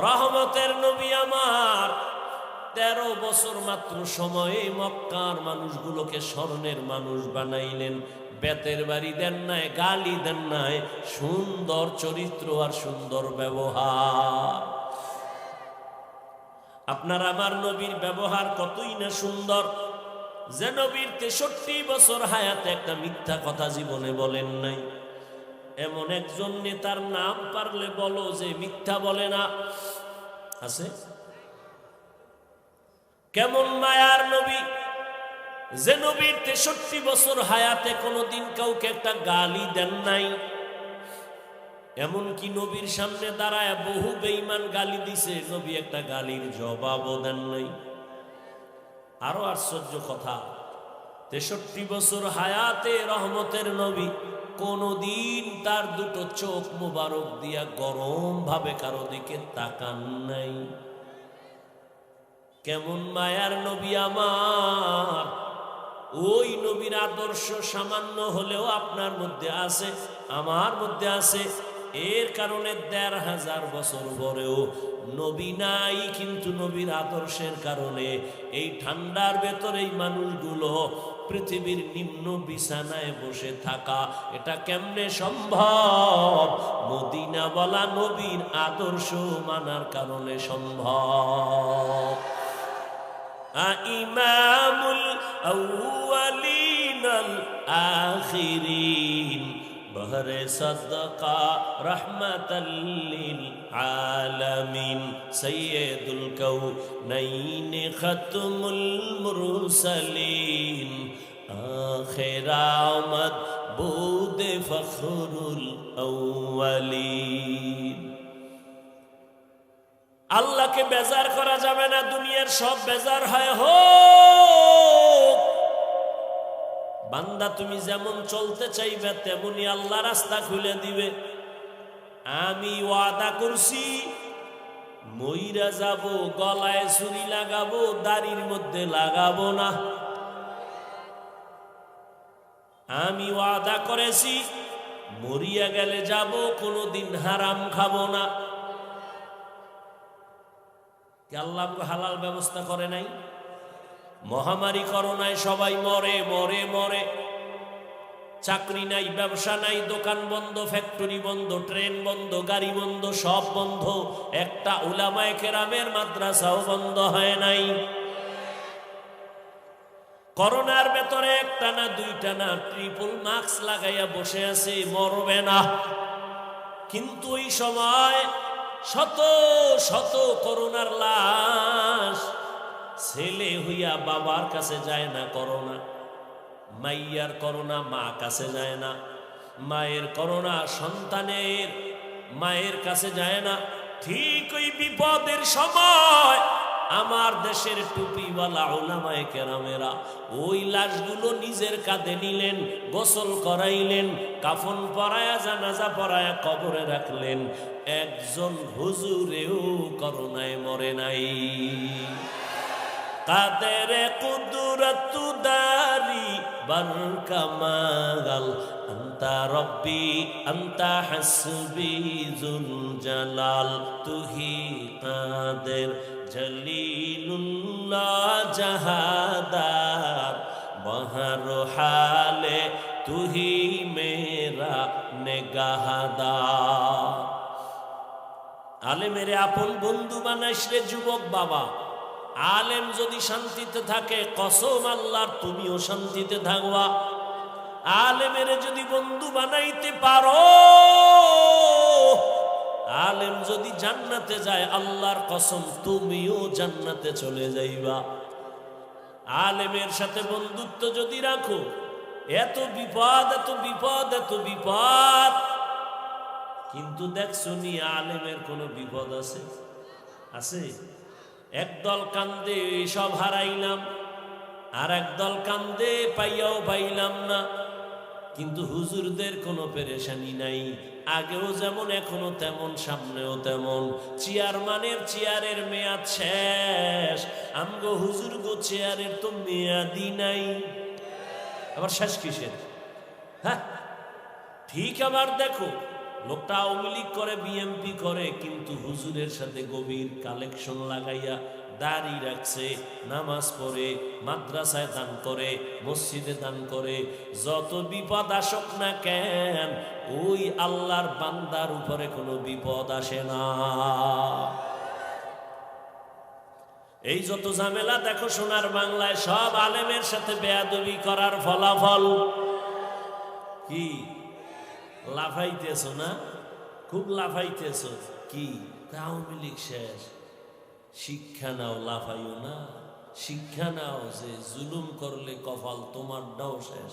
রহমতের নবী আমার। তেরো বছর মাত্র সময়ে মক্কার মানুষগুলোকে স্মরণের মানুষ বানাইলেন। বেতের বাড়ি দেন নাই, গালি দেন নাই। সুন্দর চরিত্র আর সুন্দর ব্যবহার। আপনার আমার নবীর ব্যবহার কতই না সুন্দর। যে নবীর তেষট্টি বছর হায়াতে একটা মিথ্যা কথা জীবনে বলেন নাই। এমন একজন নেতার নাম পারলে বলো যে মিথ্যা বলে না। আছে? কেমন মায়ার নবী? যে নবীর তেষট্টি বছর হায়াতে কোনোদিন কাউকে একটা গালি দেন নাই। এমনকি নবীর সামনে দাঁড়ায় বহু বেঈমান গালি দিছে, নবী একটা গালির জবাবও দেন নাই। আরও আশ্চর্য কথা, তেষট্টি বছর হায়াতে রহমতের নবী কোনদিন তার দুটো চোখ মুবারক দিয়া গরম ভাবে কারও দিকে তাকান নাই। কেমন মায়ার নবী আমার। ওই নবীর আদর্শ সামান্য হলেও আপনার মধ্যে আছে, আমার মধ্যে আছে। এর কারণে দেড় হাজার বছর পরেও নবী নাই, কিন্তু নবীর আদর্শের কারণে এই ঠান্ডার ভেতরেই মানুষগুলো পৃথিবীর নিম্ন বিছানায় বসে থাকা, এটা কেমনে সম্ভব? মদিনা বলা নবীর আদর্শ মানার কারণে সম্ভব। ইমামুল আউয়ালিন আখিরিন। بهر صدقة رحمة للعالمين سيد الكونين ختم المرسلين آخر آمد بود فخر الأولين আল্লাহকে বেজার করা যাবে না দুনিয়ার সব বেজার হয় হোক বান্দা, তুমি যেমন চলতে চাইবে, তেমনি আল্লাহ রাস্তা খুলে দিবে। আমি ওয়াদা করছি, মইরা যাব, গলায় ছুরি লাগাবো, দাড়ির মধ্যে লাগাবো না। আমি ওয়াদা করেছি, মরিয়া গেলে যাব, কোনোদিন হারাম খাব না। আল্লাহ হালাল ব্যবস্থা করে নাই? মহামারী করোনায় সবাই মরে মরে মরে। চাকরি নাই, ব্যবসা নাই, দোকান বন্ধ ফ্যাক্টরি বন্ধ ট্রেন বন্ধ, গাড়ি বন্ধ, সব বন্ধ। একটা উলামায় কেরামের মাদ্রাসাও বন্ধ হয় নাই। করোনার ভেতরে একটা না দুইটা না ট্রিপল মাস্ক লাগাইয়া বসে আছে, মরবে না। কিন্তু ওই সময় শত শত করোনার লাশ ছেলে হইয়া বাবার কাছে যায় না, করোনা। মাইয়ার করোনা, মা কাছে যায় না। মায়ের করোনা, সন্তানের মায়ের কাছে যায় না। ঠিক ওই বিপদের সময় আমার দেশের টুপিওয়ালা ওলামায় কেরামেরা ওই লাশগুলো নিজের কাঁধে নিলেন, গোসল করাইলেন, কাফন পরায়া, জানাজা পরায়া কবরে রাখলেন। একজন হুজুরেও করোনায় মরে নাই। কাদের কুদরত দারি বর কামাল আন্তা রব্বি, আন্তা হাসবি জুল জালাল, তুহি কাদের জলিলুল্লাহ জাহাদার বহর হালে তুহি মেরা নেগাহাদার। আলে মেরে আপন বন্ধু বানাইস যুবক বাবা। আলেম যদি শান্তিতে থাকে, কসম আল্লাহর, তুমিও শান্তিতে থাকবা। আলেমের যদি বন্ধু বানাইতে পারো, আলেম যদি জান্নাতে যায়, আল্লাহর কসম, তুমিও জান্নাতে চলে যাইবা। আলেমের সাথে বন্ধুত্ব যদি রাখো, এত বিপদ এত বিপদ এত বিপদ। কিন্তু দেখছ নি, আলেমের কোনো বিপদ আছে? আছে? একদল কান্দে, সব হারাইলাম। আর একদল কান্দে, পাইয়াও পাইলাম না। কিন্তু হুজুরদের কোনো পেরেশানি নাই। আগেও যেমন, এখনও তেমন, সামনেও তেমন। চেয়ারম্যানের চেয়ারের মেয়াদ শেষ। আমগো হুজুর গো চেয়ারের তো মেয়াদি নাই। আবার শেষ কিসের? হ্যাঁ ঠিক আবার দেখো। লোকটা আওয়ামী লীগ করে বিএমপি করে, কিন্তু হুজুরের সাথে গভীর কালেকশন লাগাইয়া দাড়ি রাখছে, নামাজ পড়ে, মাদ্রাসায় দান করে, মসজিদে দান করে, যত বিপদ আসুক না কেন, ওই আল্লাহর বান্দার উপরে কোনো বিপদ আসে না। এই যত ঝামেলা দেখো সোনার বাংলায়, সব আলেমের সাথে বেয়াদবি করার ফলাফল। কি? লাফাইতেছ না? খুব লাফাইতেছ। কি? আওয়ামী লীগ শেষ। শিক্ষা নাও, লাফাইও না। শিক্ষা নাও যে জুলুম করলে কপাল তোমার তোমারটাও শেষ।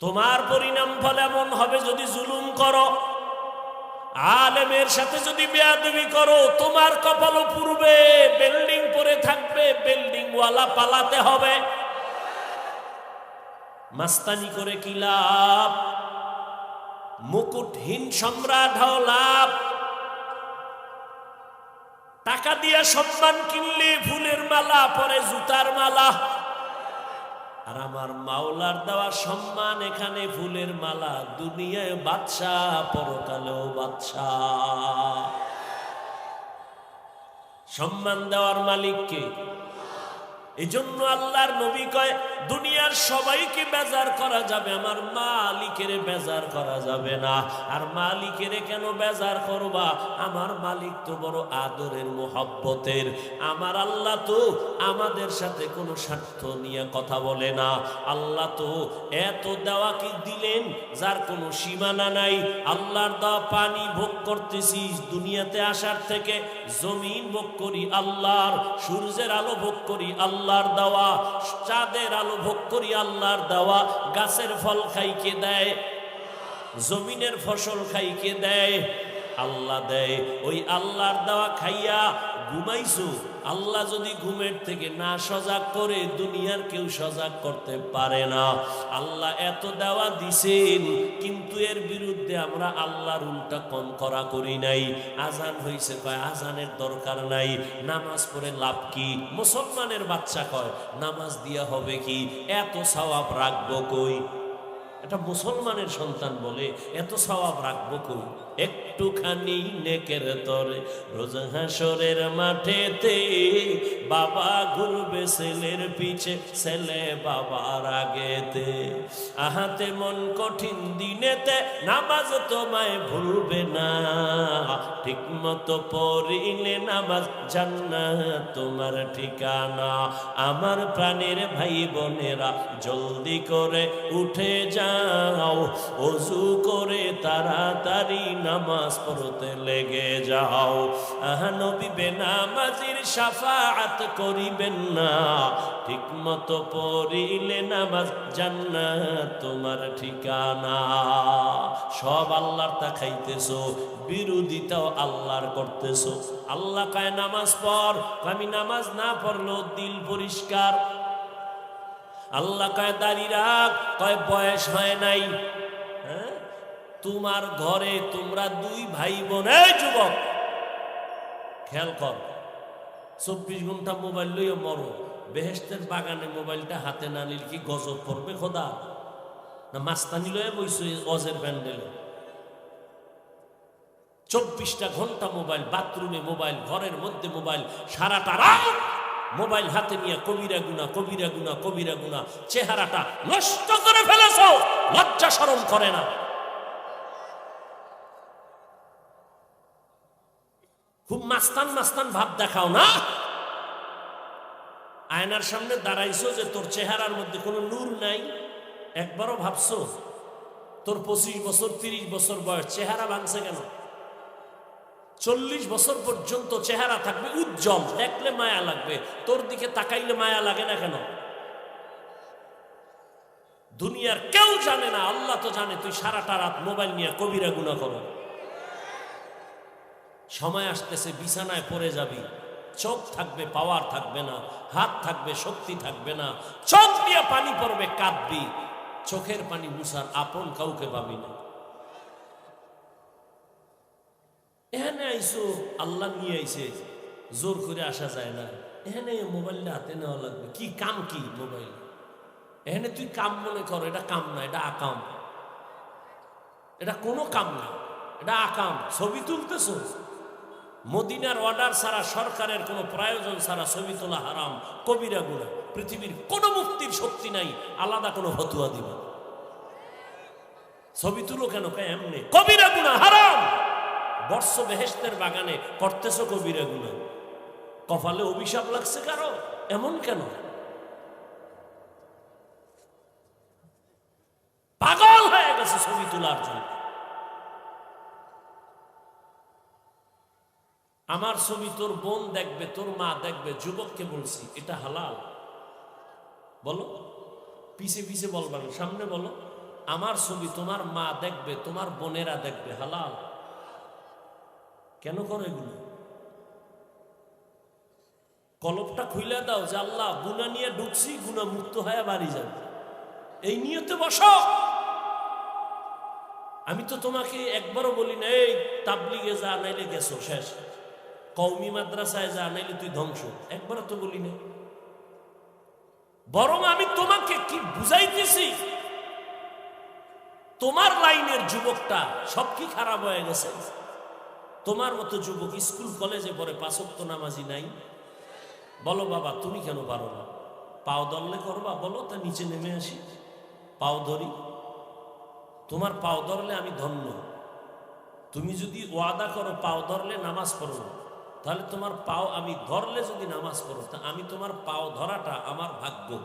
তোমার পরিণাম ফল এমন হবে যদি জুলুম করো। আলেমের সাথে যদি বেয়াদবি করো, তোমার কপালও পূর্বে বিল্ডিং পরে থাকবে বিল্ডিং ওয়ালা পালাতে হবে। মাস্তানি করে কি লাভ? মুকুটহীন সম্রাট হও লাভ। টাকা দিয়ে সম্মান কিনলে ফুলের মালা, পরে জুতার মালা। আর আমার মাওলার দেওয়া সম্মান, এখানে ফুলের মালা। দুনিয়ায় বাদশাহ, পরকালেও বাদশাহ। সম্মান দেওয়ার মালিককে এই জন্য আল্লাহর নবী কয়, দুনিয়ার সবাইকে বেজার করা যাবে, আমার মালিকের বেজার করা যাবে না। আর মালিকের কেন বেজার করবা? আমার মালিক তো বড় আদরের, মোহব্বতের। আমার আল্লাহ তো আমাদের সাথে কোনো স্বার্থ নিয়ে কথা বলে না। আল্লাহ তো এত দেওয়া কি দিলেন, যার কোনো সীমানা নাই। আল্লাহর দেওয়া পানি ভোগ করতেছি, দুনিয়াতে আসার থেকে জমিন ভোগ করি, আল্লাহর সূর্যের আলো ভোগ করি আল্লাহর দেওয়া, চাঁদের আলো ভোগ করি আল্লাহর দেওয়া, গাছের ফল খাইকে দেয়? জমিনের ফসল খাইকে দেয়? আল্লাহ দেয়। ওই আল্লাহর দেওয়া খাইয়া ঘুমাইছো? আল্লাহ যদি ঘুমের থেকে না সজাগ করে, দুনিয়ার কেউ সজাগ করতে পারে না। আল্লাহ এত দেওয়া দিছেন, কিন্তু এর বিরুদ্ধে আমরা আল্লাহর উল্টা কম করা করি নাই। আজান হয়েছে কয়, আজানের দরকার নাই। নামাজ পড়ে লাভ কি? মুসলমানের বাচ্চা কয়, নামাজ দিয়া হবে কি? এত সওয়াব রাখব কই? এটা মুসলমানের সন্তান বলে, এত সওয়াব রাখব কই? একটুখানি নেকের তরে, রোজ হাসরের মাঠেতে বাবা ঘুরবে ছেলের পিছে, ছেলে বাবার আগেতে। আহাতে মন কঠিন দিনেতে নামাজ তোমায় ভুলবে না। ঠিক মতো পড়িলে নামাজ জান্নাত তোমার ঠিকানা। আমার প্রাণের ভাই বোনেরা জলদি করে উঠে যাও, অজু করে তাড়াতাড়ি নামাজ পড়তে লেগে যাও। আহা, নবী বেনামাজির সাফাআত করিবেন না। ঠিক মতো পড়িলে নামাজ জান্নাত তোমার ঠিকানা। সব আল্লাহর তা খাইতেছো, বিরোধিতাও আল্লাহর করতেছো। আল্লাহ কায়, নামাজ পড়। আমি নামাজ না পড়লেও দিল পরিষ্কার। আল্লাহ কয় দাঁড়িয়ে রাখ। কয়, বয়স হয় নাই। হ্যাঁ? তোমার ঘরে তোমরা দুই ভাই বোন যুবক, খেয়াল কর। চব্বিশ ঘণ্টা মোবাইল লইয়া মরো। বেহেস্তের বাগানে মোবাইলটা হাতে না নিলে কি গজব করবে খোদা? না মাস্তানি লয়ে বইছো অজের প্যান্ডেলে? চব্বিশটা ঘণ্টা মোবাইল, বাথরুমে মোবাইল, ঘরের মধ্যে মোবাইল, সারাটা রাত মোবাইল হাতে নিয়ে কবিরা গুনা কবিরা গুনা কবিরা গুনা চেহারাটা নষ্ট করে ফেলেছ, লজ্জা স্মরণ করে না। খুব মাস্তান মাস্তান ভাব দেখাও না। আয়নার সামনে দাঁড়াইছো যে তোর চেহারার মধ্যে কোনো নূর নাই। একবারও ভাবছ, তোর পঁচিশ বছর, তিরিশ বছর বয়স, চেহারা ভাঙছে কেন? চল্লিশ বছর পর্যন্ত চেহারা থাকবে উজ্জ্বল, দেখলে মায়া লাগবে। তোর দিকে তাকাইলে মায়া লাগে না কেন? দুনিয়ার কেউ জানে না, আল্লাহ তো জানে, তুই সারাটা রাত মোবাইল নিয়ে কবিরা গুণা করো। সময় আসতেছে, বিছানায় পড়ে যাবি। চোখ থাকবে, পাওয়ার থাকবে না, হাত থাকবে, শক্তি থাকবে না। চোখ দিয়ে পানি পড়বে, কাঁদবি। চোখের পানি মুসার আপন কাউকে পাবি না। এখানে আইসো, আল্লাহ নিয়ে আইছে জোর করে আসা যায় না। এখানে মোবাইলটা হাতে নেওয়া লাগবে। কি কাম কি মোবাইল? এখানে তুই কাম মনে কর, এটা কাম না, এটা আকাম। এটা কোনো কাম না, এটা আকাম। ছবি তুলতেছ? মদিনার অর্ডার ছাড়া, সরকারের কোনো প্রয়োজন ছাড়া ছবি তোলা হারাম, কবিরা গুণা। পৃথিবীর কোনো মুক্তির শক্তি নাই, আলাদা কোনো ফতুয়া দিবে। ছবি তুলো কেন? এমনি? কবিরা গুণা, হারাম! বর্ষ বেহেস্তের বাগানে করতেছ কবিরা গুণা কপালে অভিশাপ লাগছে কারও? এমন কেন? পাগল হয়ে গেছে ছবি তোলার জন্য। আমার ছবি তোর বোন দেখবে, তোর মা দেখবে, যুবককে বলছি, এটা হালাল। বলো, পিছে পিছে বলবার সামনে বলো। আমার ছবি তোমার মা দেখবে, তোমার বোনেরা দেখবে, হালাল। কেন করো এগুলো? কলপটা খুইলে দাও যে আল্লাহ গুনা নিয়ে ঢুকছি গুনা মুক্ত হয়ে বাড়ি যাবে। এই নিয়তে বসো। আমি তো তোমাকে একবারও বলি না, এই তাবলিগে যা, নাইলে গেছো, শেষ। কৌমি মাদ্রাসায় যা, নাইলে তুই ধ্বংস। একবারও তো বলি না। বরং আমি তোমাকে কি বুঝাইতেছি, তোমার লাইনের যুবকটা সব কি খারাপ হয়ে গেছে? তোমার মতো যুবক স্কুল কলেজে পড়ে পাঁচক্ত নামাজি নাই। বলো বাবা, তুমি কেন পারো না? পাও দললে করবা, বলো, তা নিচে নেমে আসি। পাও ধরি। তোমার পাও ধরলে আমি ধন্য। তুমি যদি ওয়াদা করো পাও ধরলে নামাজ পড়ো তাহলে তোমার পাও আমি ধরলে যদি নামাজ পড়ো, তা আমি তোমার পাও ধরাটা আমার ভাগ্য।